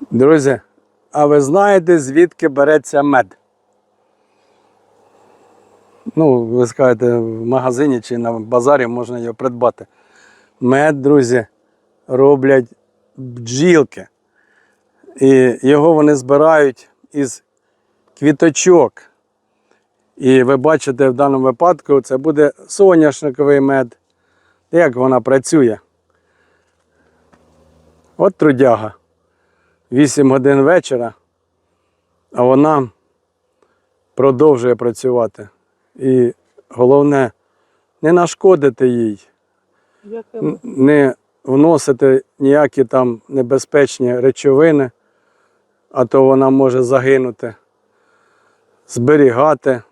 Друзі, а ви знаєте, звідки береться мед? Ну, ви скажете, в магазині чи на базарі можна його придбати. Мед, друзі, роблять бджілки. І його вони збирають із квіточок. І ви бачите, в даному випадку це буде соняшниковий мед. Як вона працює? От трудяга. 8 годин вечора, а вона продовжує працювати. І головне, не нашкодити їй, не вносити ніякі там небезпечні речовини, а то вона може загинути, зберігати,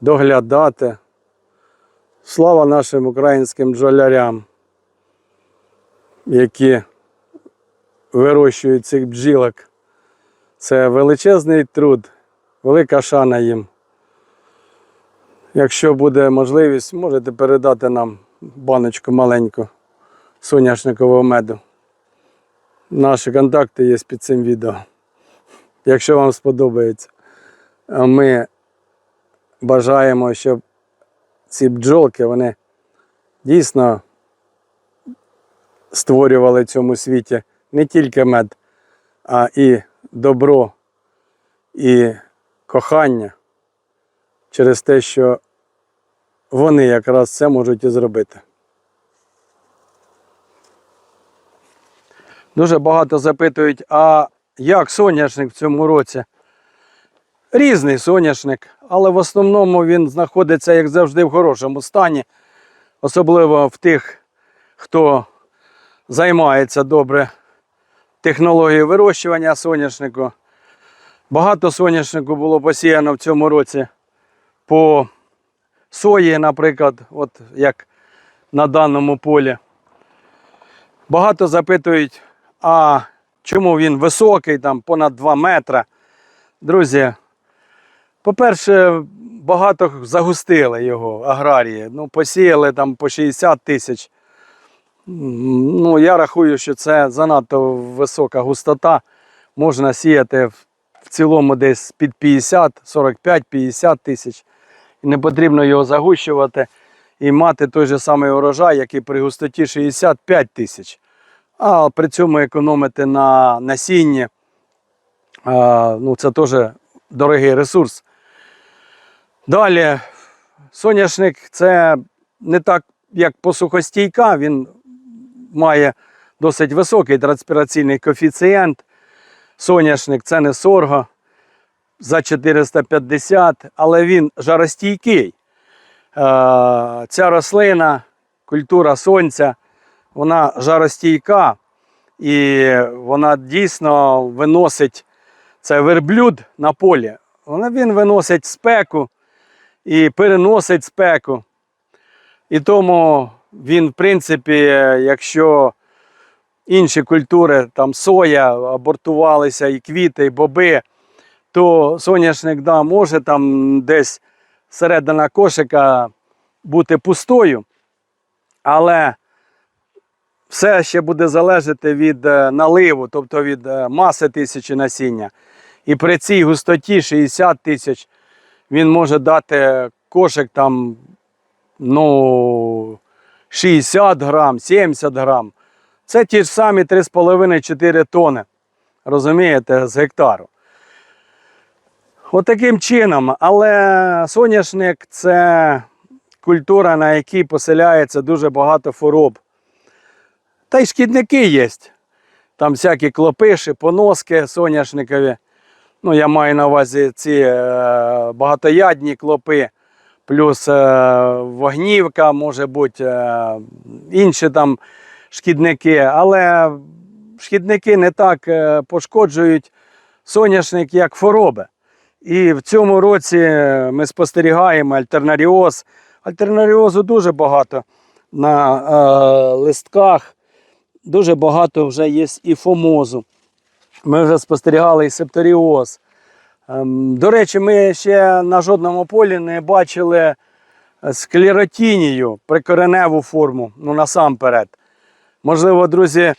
доглядати. Слава нашим українським бджолярям, які вирощують цих бджілок. Це величезний труд, велика шана їм. Якщо буде можливість, можете передати нам баночку маленьку соняшникового меду. Наші контакти є під цим відео. Якщо вам сподобається. Ми бажаємо, щоб ці бджолки вони дійсно створювали в цьому світі не тільки мед, а і добро, і кохання через те, що вони якраз це можуть і зробити. Дуже багато запитують, а як соняшник в цьому році? Різний соняшник, але в основному він знаходиться, як завжди, в хорошому стані, особливо в тих, хто займається добре технологією вирощування соняшнику. Багато соняшнику було посіяно в цьому році по сої, наприклад, от як на даному полі. Багато запитують, а чому він високий, там понад 2 метри. Друзі, по-перше, багато загустили його аграрії. Ну, посіяли там по 60 тисяч. Ну, я рахую, що це занадто висока густота. Можна сіяти в цілому десь під 50, 45, 50 тисяч. І не потрібно його загущувати і мати той же самий урожай, який при густоті 65 тисяч. А при цьому економити на насінні. Ну, це теж дорогий ресурс. Далі, соняшник це не так, як посухостійка, він має досить високий транспіраційний коефіцієнт. Соняшник це не сорго за 450, але він жаростійкий. Е, Ця рослина, культура сонця, вона жаростійка і вона дійсно виносить це верблюд на полі. Він виносить спеку і переносить спеку. І тому він, в принципі, якщо інші культури, там соя, абортувалися і квіти, і боби, то соняшник да, може там десь середина кошика бути пустою, але все ще буде залежати від е, наливу, тобто від е, маси тисячі насіння. І при цій густоті 60 тисяч він може дати кошик там ну, 60 грам, 70 грам. Це ті ж самі 3,5-4 тони. Розумієте, з гектару. Отаким чином, але соняшник це культура, на якій поселяється дуже багато хвороб. Та й шкідники є. Там всякі клопиші, поноски соняшникові. Ну, я маю на увазі ці е, багатоядні клопи, плюс е, вогнівка, може бути, е, інші там шкідники. Але шкідники не так е, пошкоджують соняшник, як хвороби. І в цьому році ми спостерігаємо альтернаріоз. Альтернаріозу дуже багато на е, листках, дуже багато вже є і фомозу. Ми вже спостерігали і септоріоз. Ем, До речі, ми ще на жодному полі не бачили склеротінію, прикореневу форму, ну насамперед. Можливо, друзі,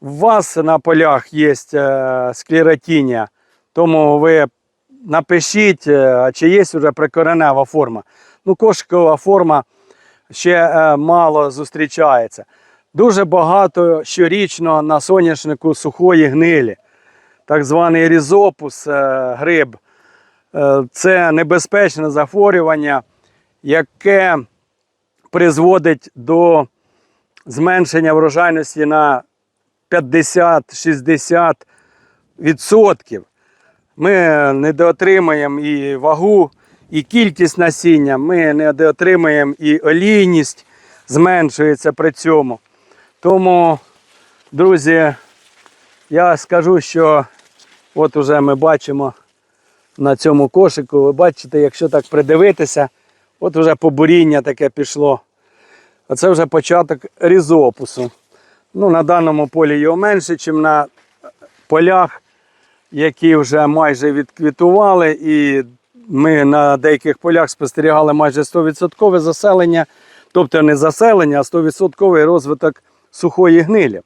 у вас на полях є е, склеротіння, тому ви напишіть, е, чи є вже прикоренева форма. Ну, кошикова форма ще е, мало зустрічається. Дуже багато щорічно на соняшнику сухої гнилі, так званий різопус е, гриб. Е, Це небезпечне захворювання, яке призводить до зменшення врожайності на 50-60 відсотків. Ми недоотримаємо і вагу, і кількість насіння, ми недоотримаємо і олійність зменшується при цьому. Тому, друзі, я скажу, що от уже ми бачимо на цьому кошику, ви бачите, якщо так придивитися, от вже побуріння таке пішло. Оце вже початок різопусу. Ну, на даному полі його менше, ніж на полях, які вже майже відквітували, і ми на деяких полях спостерігали майже 100% заселення, тобто не заселення, а 100% розвиток сухої гнилі.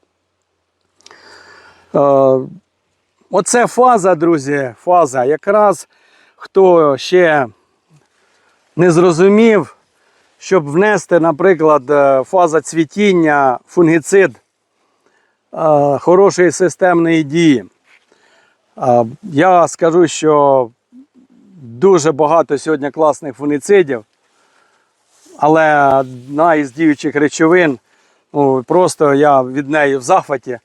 Оце фаза, друзі, фаза. Якраз хто ще не зрозумів, щоб внести, наприклад, е, фаза цвітіння, фунгіцид е, хорошої системної дії. Е, Я скажу, що дуже багато сьогодні класних фунгіцидів, але одна із діючих речовин, ну, просто я від неї в захваті.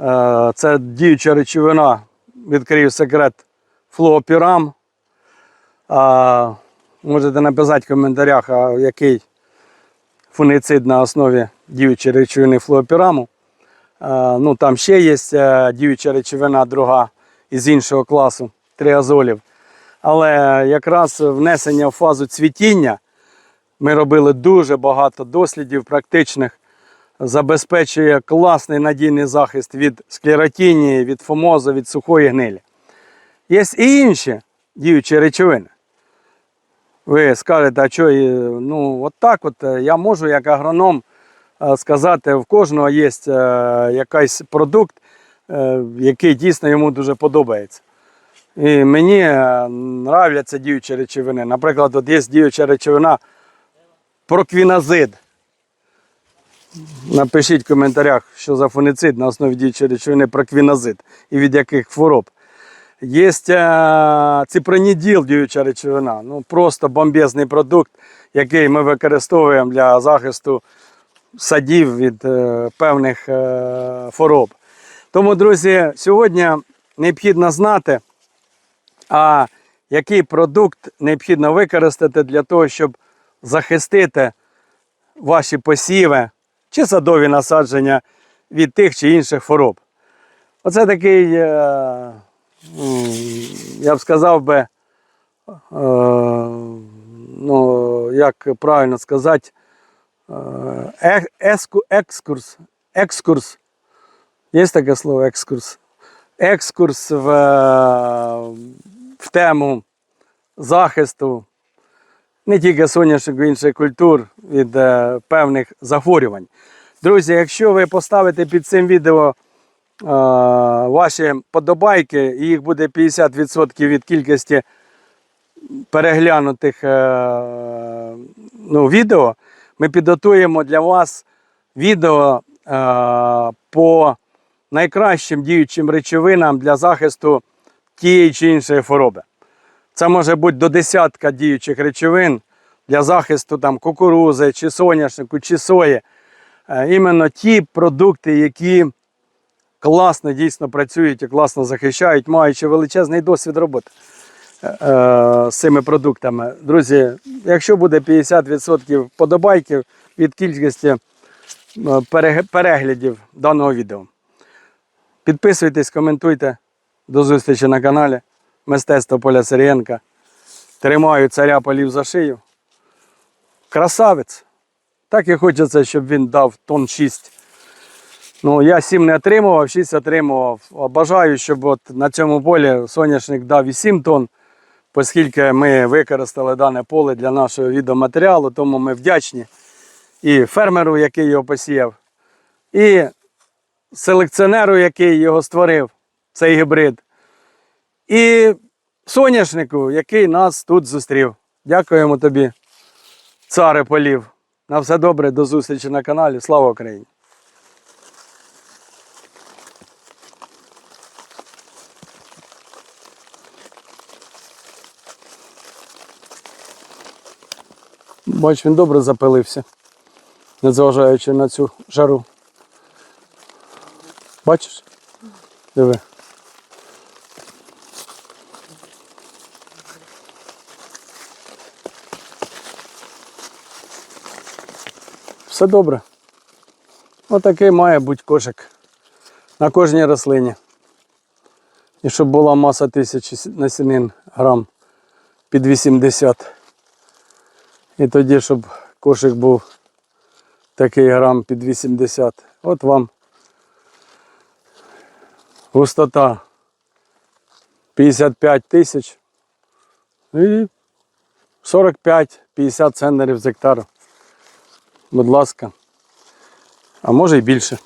Е, Це діюча речовина, відкрию секрет, флуопірам. Можете написати в коментарях, який фунгіцид на основі діючої речовини флуопіраму. Ну, там ще є е, діюча речовина друга із іншого класу триазолів. Але якраз внесення в фазу цвітіння ми робили дуже багато дослідів практичних забезпечує класний надійний захист від склеротінії, від фомозу, від сухої гнилі. Є і інші діючі речовини. Ви скажете, а що, ну, от так от е, я можу, як агроном, е, сказати, в кожного є е, якийсь продукт, який дійсно йому дуже подобається. І мені нравляться діючі речовини. Наприклад, от є діюча речовина проквіназид. Напишіть в коментарях, що за фунгіцид на основі діючої речовини проквіназид і від яких хвороб. Є е, ципроніділ, діюча речовина. Ну, просто бомбезний продукт, який ми використовуємо для захисту садів від е, певних е, хвороб. Тому, друзі, сьогодні необхідно знати, а який продукт необхідно використати для того, щоб захистити ваші посіви чи садові насадження від тих чи інших хвороб. Оце такий, е, я б сказав би, е, ну, як правильно сказати, е, екскурс. Екскурс. Є таке слово екскурс? Екскурс в, в тему захисту не тільки соняшнику інших культур від е, певних захворювань. Друзі, якщо ви поставите під цим відео е, ваші подобайки, і їх буде 50% від кількості переглянутих е, ну, відео, ми підготуємо для вас відео е, по найкращим діючим речовинам для захисту тієї чи іншої хвороби. Це може бути до десятка діючих речовин для захисту там, кукурузи, чи соняшнику, чи сої. Е, Іменно ті продукти, які класно дійсно працюють і класно захищають, маючи величезний досвід роботи е, е, з цими продуктами. Друзі, якщо буде 50% подобайків від кількості переглядів даного відео. Підписуйтесь, коментуйте. До зустрічі на каналі. Мистецтво Поля Сирієнка. Тримаю царя полів за шию. Красавець. Так і хочеться, щоб він дав тон 6. Ну, я 7 не отримував, 6 отримував. Бажаю, щоб от на цьому полі соняшник дав і 7 тонн, оскільки ми використали дане поле для нашого відеоматеріалу, тому ми вдячні і фермеру, який його посіяв, і селекціонеру, який його створив, цей гібрид. І соняшнику, який нас тут зустрів. Дякуємо тобі, царе полів. На все добре, до зустрічі на каналі. Слава Україні! Бач, він добре запилився, незважаючи на цю жару. Бачиш? Диви. Все добре. Отакий має бути кошик на кожній рослині. І щоб була маса тисячі насінин грам під 80. І тоді, щоб кошик був такий грам під 80. От вам густота 55 тисяч і 45-50 центнерів з гектару. Будь ласка. А може і більше.